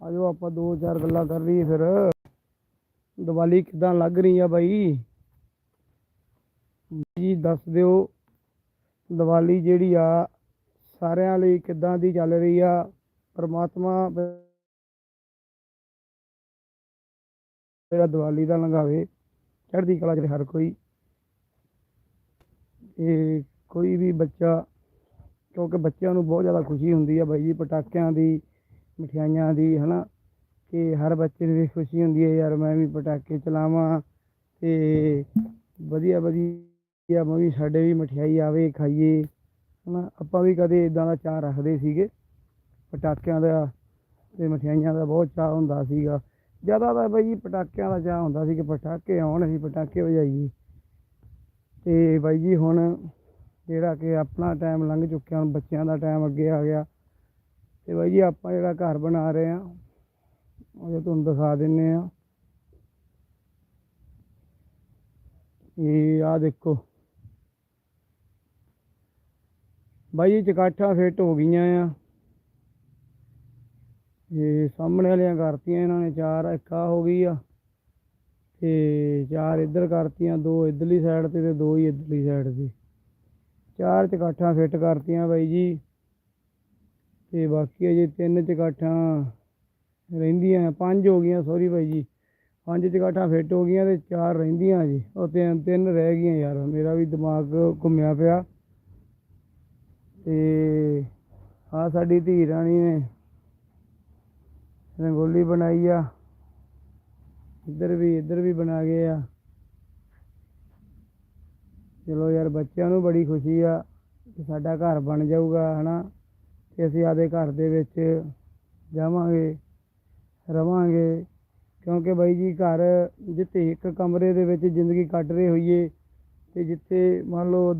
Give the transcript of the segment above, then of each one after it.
ਆਜੋ ਆਪਾਂ ਦੋ ਚਾਰ ਗੱਲਾਂ ਕਰ ਲਈਏ ਫਿਰ। ਦੀਵਾਲੀ ਕਿਦਾਂ ਲੱਗ ਰਹੀ ਆ ਬਾਈ? ਜੀ ਦੱਸ ਦਿਓ, ਦੀਵਾਲੀ ਜਿਹੜੀ ਆ, ਸਾਰਿਆਂ ਲਈ ਕਿਦਾਂ ਦੀ ਚੱਲ ਰਹੀ ਆ? ਪਰਮਾਤਮਾ ਜਿਹੜਾ ਦੀਵਾਲੀ ਦਾ ਲੰਘਾਵੇ, ਚੜ੍ਹਦੀ ਕਲਾ 'ਚ ਹਰ ਕੋਈ। ਤੇ ਕੋਈ ਵੀ ਬੱਚਾ, ਕਿਉਂਕਿ ਬੱਚਿਆਂ ਨੂੰ ਬਹੁਤ ਜ਼ਿਆਦਾ ਖੁਸ਼ੀ ਹੁੰਦੀ ਆ ਬਾਈ ਜੀ, ਪਟਾਕਿਆਂ ਦੀ ਮਠਿਆਈਆਂ ਦੀ, ਹਨਾ? ਕਿ ਹਰ ਬੱਚੇ ਨੂੰ ਵੀ ਖੁਸ਼ੀ ਹੁੰਦੀ ਹੈ, ਯਾਰ ਮੈਂ ਵੀ ਪਟਾਕੇ ਚਲਾਵਾਂ ਤੇ ਵਧੀਆ ਵਧੀਆ ਮੈਂ ਵੀ ਸਾਡੇ ਵੀ ਮਠਿਆਈ ਆਵੇ, ਖਾਈਏ, ਹਨਾ? ਆਪਾਂ ਵੀ ਕਦੇ ਇਦਾਂ ਦਾ ਚਾਅ ਰੱਖਦੇ ਸੀਗੇ। ਪਟਾਕਿਆਂ ਦਾ ਤੇ ਮਠਿਆਈਆਂ ਦਾ ਬਹੁਤ ਚਾਅ ਹੁੰਦਾ ਸੀਗਾ। ਜ਼ਿਆਦਾ ਤਾਂ ਬਾਈ ਜੀ ਪਟਾਕਿਆਂ ਦਾ ਚਾਅ ਹੁੰਦਾ ਸੀ ਕਿ ਪਟਾਕੇ ਆਉਣ, ਅਸੀਂ ਪਟਾਕੇ ਵਜਾਈਏ। ਤੇ ਬਾਈ ਜੀ ਹੁਣ ਜਿਹੜਾ ਕਿ ਆਪਣਾ ਟਾਈਮ ਲੰਘ ਚੁੱਕਿਆ, ਹੁਣ ਬੱਚਿਆਂ ਦਾ ਟਾਈਮ ਅੱਗੇ ਆ ਗਿਆ। ਤੇ ਬਾਈ ਜੀ ਆਪਾਂ ਜਿਹੜਾ ਘਰ ਬਣਾ ਰਹੇ ਆ, ਉਹ ਤੁਹਾਨੂੰ ਦਿਖਾ ਦਿੰਨੇ ਆ। ਇਹ ਆ ਦੇਖੋ। ਬਾਈ ਜੀ ਚਕਾਠਾਂ ਫਿੱਟ ਹੋ ਗਈਆਂ ਆ। ਇਹ ਸਾਹਮਣੇ ਵਾਲੀਆਂ ਕਰਤੀਆਂ ਇਹਨਾਂ ਨੇ, ਚਾਰ ਇੱਕ ਆਹ ਹੋ ਗਈ ਆ। ਤੇ ਚਾਰ ਇੱਧਰ ਕਰਤੀਆਂ, ਦੋ ਇੱਧਰਲੀ ਸਾਈਡ ਤੇ ਤੇ ਦੋ ਹੀ ਇੱਧਰਲੀ ਸਾਈਡ ਤੇ। ਚਾਰ ਚਕਾਠਾਂ ਫਿੱਟ ਕਰਤੀਆਂ ਬਾਈ ਜੀ। ਤੇ ਬਾਕੀ ਅਜੇ ਤਿੰਨ ਚਕਾਠਾਂ ਰਹਿੰਦੀਆਂ, ਪੰਜ ਹੋ ਗਈਆਂ ਸੌਰੀ ਬਾਈ ਜੀ। ਪੰਜ ਚਕਾਠਾਂ ਫਿੱਟ ਹੋ ਗਈਆਂ ਤੇ ਚਾਰ ਰਹਿੰਦੀਆਂ ਜੀ। ਉਹ ਤਿੰਨ ਤਿੰਨ ਰਹਿ ਗਈਆਂ ਯਾਰ, ਮੇਰਾ ਵੀ ਦਿਮਾਗ ਘੁੰਮਿਆ ਪਿਆ। ਤੇ ਆ ਸਾਡੀ ਧੀ ਰਾਣੀ ਨੇ ਰੰਗੋਲੀ ਬਣਾਈ ਆ। ਇੱਧਰ ਵੀ ਇੱਧਰ ਵੀ ਬਣਾ ਗਏ ਆ। ਚਲੋ ਯਾਰ, ਬੱਚਿਆਂ ਨੂੰ ਬੜੀ ਖੁਸ਼ੀ ਆ ਕਿ ਸਾਡਾ ਘਰ ਬਣ ਜਾਊਗਾ, ਹਨਾ? ਤੇ ਅਸੀਂ ਆਦੇ ਘਰ ਦੇ ਵਿੱਚ ਜਾਵਾਂਗੇ, ਰਵਾਂਗੇ। ਕਿਉਂਕਿ ਬਾਈ ਜੀ ਘਰ ਜਿੱਥੇ ਇੱਕ ਕਮਰੇ ਦੇ ਵਿੱਚ ਜ਼ਿੰਦਗੀ ਕੱਟ ਰਹੇ ਹੋਈਏ ਤੇ ਜਿੱਥੇ ਮੰਨ ਲਓ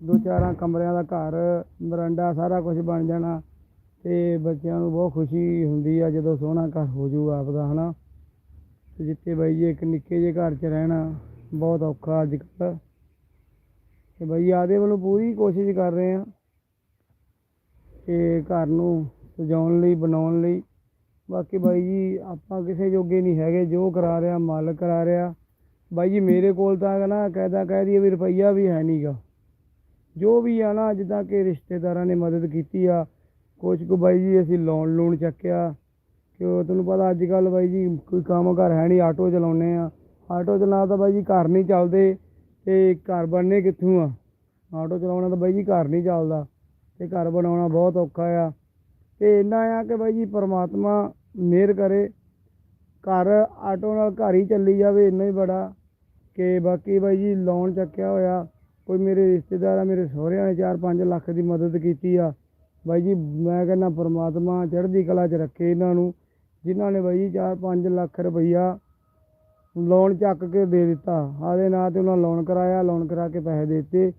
ਦੋ ਚਾਰਾਂ ਕਮਰਿਆਂ ਦਾ ਘਰ ਬਰਾਂਡਾ ਸਾਰਾ ਕੁਝ ਬਣ ਜਾਣਾ ਤੇ ਬੱਚਿਆਂ ਨੂੰ ਬਹੁਤ ਖੁਸ਼ੀ ਹੁੰਦੀ ਆ ਜਦੋਂ ਸੋਹਣਾ ਘਰ ਹੋ ਜੂ ਆਪਦਾ, ਹਨਾ। ਤੇ ਜਿੱਥੇ ਬਾਈ ਜੀ ਇੱਕ ਨਿੱਕੇ ਜਿਹੇ ਘਰ 'ਚ ਰਹਿਣਾ ਬਹੁਤ ਔਖਾ ਅੱਜ ਕੱਲ੍ਹ। ਤੇ ਬਾਈ ਆਦੇ ਵੱਲੋਂ ਪੂਰੀ ਕੋਸ਼ਿਸ਼ ਕਰ ਰਹੇ ਆ। ਕਿ ਘਰ ਨੂੰ ਸਜਾਉਣ ਲਈ, ਬਣਾਉਣ ਲਈ। ਬਾਕੀ ਬਾਈ ਜੀ, ਆਪਾਂ ਕਿਸੇ ਜੋਗੇ ਨਹੀਂ ਹੈਗੇ, ਜੋ ਕਰਾ ਰਿਹਾ, ਮਾਲਕ ਕਰਾ ਰਿਹਾ। ਬਾਈ ਜੀ, ਮੇਰੇ ਕੋਲ ਤਾਂ ਨਾ, ਕਹਿਦਾ ਕਹਿ ਦਈਏ ਵੀ ਰੁਪਈਆ ਵੀ ਹੈ ਨਹੀਂਗਾ ਜੋ ਵੀ ਆ ਨਾ ਜਿੱਦਾਂ ਕਿ ਰਿਸ਼ਤੇਦਾਰਾਂ ਨੇ ਮਦਦ ਕੀਤੀ ਆ। ਕੁਛ ਕੁ ਬਾਈ ਜੀ, ਅਸੀਂ ਲੋਨ ਲੂਣ ਚੱਕਿਆ। ਕਿ ਉਹ ਤੁਹਾਨੂੰ ਪਤਾ ਅੱਜ ਕੱਲ੍ਹ ਬਾਈ ਜੀ, ਕੋਈ ਕੰਮ ਘਰ ਹੈ ਨਹੀਂ, ਆਟੋ ਚਲਾਉਂਦੇ ਆ। ਆਟੋ ਚਲਾ ਤਾਂ ਬਾਈ ਜੀ ਘਰ ਨਹੀਂ ਚੱਲਦੇ, ਤੇ ਘਰ ਬਣਨੇ ਕਿੱਥੋਂ ਆ? ਆਟੋ ਚਲਾਉਣਾ ਤਾਂ ਬਾਈ ਜੀ ਘਰ ਨਹੀਂ ਚੱਲਦਾ। ਤੇ ਘਰ ਬਣਾਉਣਾ ਬਹੁਤ ਔਖਾ ਆ। ਤੇ ਇੰਨਾ ਆ ਕਿ ਬਾਈ ਜੀ ਪਰਮਾਤਮਾ ਮਿਹਰ ਕਰੇ। ਘਰ ਆਟੋ ਨਾਲ ਘਰ ਹੀ ਚੱਲੀ ਜਾਵੇ, ਇੰਨਾ ਹੀ ਬੜਾ। ਕਿ ਬਾਕੀ ਬਾਈ ਜੀ ਲੋਨ ਚੱਕਿਆ ਹੋਇਆ, ਕੋਈ ਮੇਰੇ ਰਿਸ਼ਤੇਦਾਰ ਆ ਮੇਰੇ ਸਹੁਰਿਆਂ ਨੇ 4-5 ਲੱਖ ਦੀ ਮਦਦ ਕੀਤੀ ਆ। ਬਾਈ ਜੀ ਮੈਂ ਕਹਿੰਦਾ ਪਰਮਾਤਮਾ ਚੜ੍ਹਦੀ ਕਲਾ 'ਚ ਰੱਖੇ ਇਹਨਾਂ ਨੂੰ, ਜਿਨ੍ਹਾਂ ਨੇ ਬਾਈ ਜੀ 4-5 ਲੱਖ ਰੁਪਈਆ ਲੋਨ ਚੱਕ ਕੇ ਦੇ ਦਿੱਤਾ। ਆਦੇ ਨਾਂ ਤੇ ਉਹਨਾਂ ਲੋਨ ਕਰਾਇਆ ਲੋਨ ਕਰਾ ਕੇ ਪੈਸੇ ਦੇ ਦਿੱਤੇ।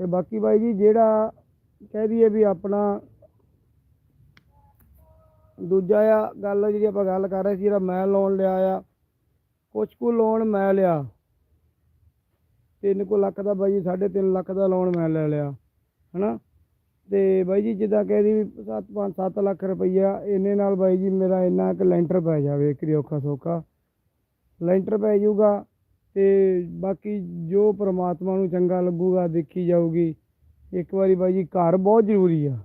ਤੇ ਬਾਕੀ ਬਾਈ ਜੀ ਜਿਹੜਾ ਕਹਿ ਦਈਏ ਵੀ ਆਪਣਾ ਦੂਜਾ ਆ ਗੱਲ ਜਿਹੜੀ ਆਪਾਂ ਗੱਲ ਕਰ ਰਹੇ ਸੀ, ਜਿਹੜਾ ਮੈਂ ਲੋਨ ਲਿਆ ਆ, ਕੁਛ ਕੁ ਲੋਨ ਮੈਂ ਲਿਆ। ਤਿੰਨ ਕੁ ਲੱਖ ਦਾ ਬਾਈ ਜੀ, ਸਾਢੇ ਤਿੰਨ ਲੱਖ ਦਾ ਲੋਨ ਮੈਂ ਲੈ ਲਿਆ, ਹਨਾ? ਤੇ ਬਾਈ ਜੀ, ਜਿੱਦਾਂ ਕਹਿ ਦੀ ਵੀ 7 5 7 ਲੱਖ ਰੁਪਈਆ, ਇਹਨੇ ਨਾਲ ਬਾਈ ਜੀ ਮੇਰਾ ਇੰਨਾ ਕੁ ਲੈਂਟਰ ਪੈ ਜਾਵੇ, ਇੱਕ ਔਖਾ ਸੌਖਾ। ਲੈਂਟਰ ਪੈ ਜਾਊਗਾ ਤੇ ਬਾਕੀ ਜੋ ਪ੍ਰਮਾਤਮਾ ਨੂੰ ਚੰਗਾ ਲੱਗੂਗਾ, ਦੇਖੀ ਜਾਊਗੀ। ਇੱਕ ਵਾਰੀ ਬਾਈ ਜੀ, ਘਰ ਬਹੁਤ ਜ਼ਰੂਰੀ ਆ।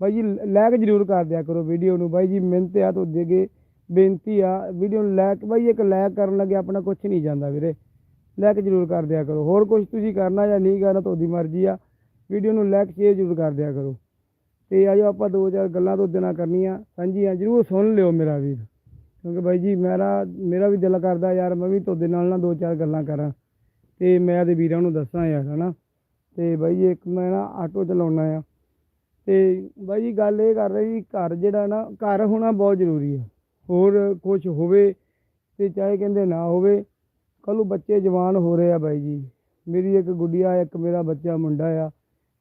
ਬਾਈ ਜੀ ਲਾਇਕ ਜ਼ਰੂਰ ਕਰ ਦਿਆ ਕਰੋ ਵੀਡੀਓ ਨੂੰ। ਬਾਈ ਜੀ, ਮਿਹਨਤ ਆ ਤੋਂ ਅੱਗੇ, ਬੇਨਤੀ ਆ। ਵੀਡੀਓ ਨੂੰ ਲਾਇਕ ਬਾਈ ਇੱਕ ਲਾਇਕ ਕਰਨ ਲੱਗੇ ਆਪਣਾ ਕੁਝ ਨਹੀਂ ਜਾਂਦਾ ਵੀਰੇ। ਲਾਇਕ ਜ਼ਰੂਰ ਕਰ ਦਿਆ ਕਰੋ। ਹੋਰ ਕੁਝ ਤੁਸੀਂ ਕਰਨਾ ਜਾਂ ਨਹੀਂ ਕਰਨਾ, ਤੁਹਾਡੀ ਮਰਜ਼ੀ ਆ। ਵੀਡੀਓ ਨੂੰ ਲਾਇਕ ਸ਼ੇਅਰ ਜ਼ਰੂਰ ਕਰ ਦਿਆ ਕਰੋ। ਤੇ ਆਜੋ ਆਪਾਂ ਦੋ ਚਾਰ ਗੱਲਾਂ ਤੋਂ ਦਿਨਾਂ ਕਰਨੀਆਂ। ਸਾਂਝੀਆਂ ਜ਼ਰੂਰ ਸੁਣ ਲਿਓ ਮੇਰਾ ਵੀਰ। ਕਿਉਂਕਿ ਬਾਈ ਜੀ, ਮੇਰਾ ਮੇਰਾ ਵੀ ਦਿਲ ਕਰਦਾ ਯਾਰ, ਮੈਂ ਵੀ ਤੁਹਾਡੇ ਨਾਲ ਨਾ ਦੋ ਚਾਰ ਗੱਲਾਂ ਕਰਾਂ। ਤੇ ਮੈਂ ਤੇ ਵੀਰਾਂ ਨੂੰ ਦੱਸਾਂ ਯਾਰ, ਹਨਾ। ਤੇ ਬਾਈ ਜੀ ਇੱਕ ਮੈਂ ਨਾ ਆਟੋ ਚਲਾਉਣਾ ਆ। ਤੇ ਬਾਈ ਜੀ ਗੱਲ ਇਹ ਕਰ ਰਹੀ ਜੀ, ਘਰ ਜਿਹੜਾ ਨਾ, ਘਰ ਹੋਣਾ ਬਹੁਤ ਜ਼ਰੂਰੀ ਹੈ ਹੋਰ ਕੁਝ ਹੋਵੇ ਤੇ ਚਾਹੇ ਕਹਿੰਦੇ ਨਾ ਹੋਵੇ, ਕੱਲ੍ਹ ਨੂੰ ਬੱਚੇ ਜਵਾਨ ਹੋ ਰਹੇ ਆ ਬਾਈ ਜੀ। ਮੇਰੀ ਇੱਕ ਗੁੱਡੀਆ, ਇੱਕ ਮੇਰਾ ਬੱਚਾ ਮੁੰਡਾ ਆ।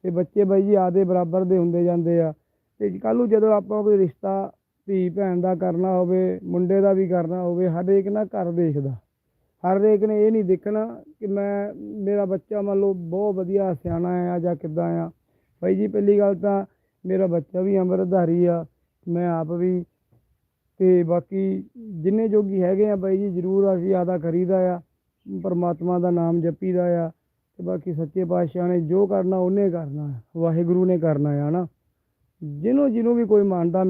ਤੇ ਬੱਚੇ ਬਾਈ ਜੀ ਆਦੇ ਬਰਾਬਰ ਦੇ ਹੁੰਦੇ ਜਾਂਦੇ ਆ। ਤੇ ਕੱਲ੍ਹ ਨੂੰ ਜਦੋਂ ਆਪਾਂ ਕੋਈ ਰਿਸ਼ਤਾ ਧੀ ਭੈਣ ਦਾ ਕਰਨਾ ਹੋਵੇ, ਮੁੰਡੇ ਦਾ ਵੀ ਕਰਨਾ ਹੋਵੇ ਹਰ ਇੱਕ ਨਾ ਘਰ ਦੇਖਦਾ। ਹਰ ਇੱਕ ਨੇ ਇਹ ਨਹੀਂ ਦੇਖਣਾ ਕਿ ਮੈਂ, ਮੇਰਾ ਬੱਚਾ ਮੰਨ ਲਓ ਬਹੁਤ ਵਧੀਆ ਸਿਆਣਾ ਆ ਜਾਂ ਕਿੱਦਾਂ ਆ। ਬਾਈ ਜੀ, ਪਹਿਲੀ ਗੱਲ ਤਾਂ ਮੇਰਾ ਬੱਚਾ ਵੀ ਅੰਮ੍ਰਿਤਧਾਰੀ ਆ, ਮੈਂ ਆਪ ਵੀ। ਤੇ ਬਾਕੀ ਜਿੰਨੇ ਜੋਗੀ ਹੈਗੇ ਆ ਬਾਈ ਜੀ, ਜ਼ਰੂਰ ਅਸੀਂ ਆਦਾ ਕਰੀਦਾ ਆ, ਪਰਮਾਤਮਾ ਦਾ ਨਾਮ ਜਪੀਦਾ ਆ। ਤੇ ਬਾਕੀ ਸੱਚੇ ਪਾਤਸ਼ਾਹ ਨੇ ਜੋ ਕਰਨਾ, ਉਹਨੇ ਕਰਨਾ ਵਾਹਿਗੁਰੂ ਨੇ ਕਰਨਾ ਆ ਨਾ ਜਿਹਨੂੰ ਜਿਹਨੂੰ ਵੀ ਕੋਈ ਮੰਨਦਾ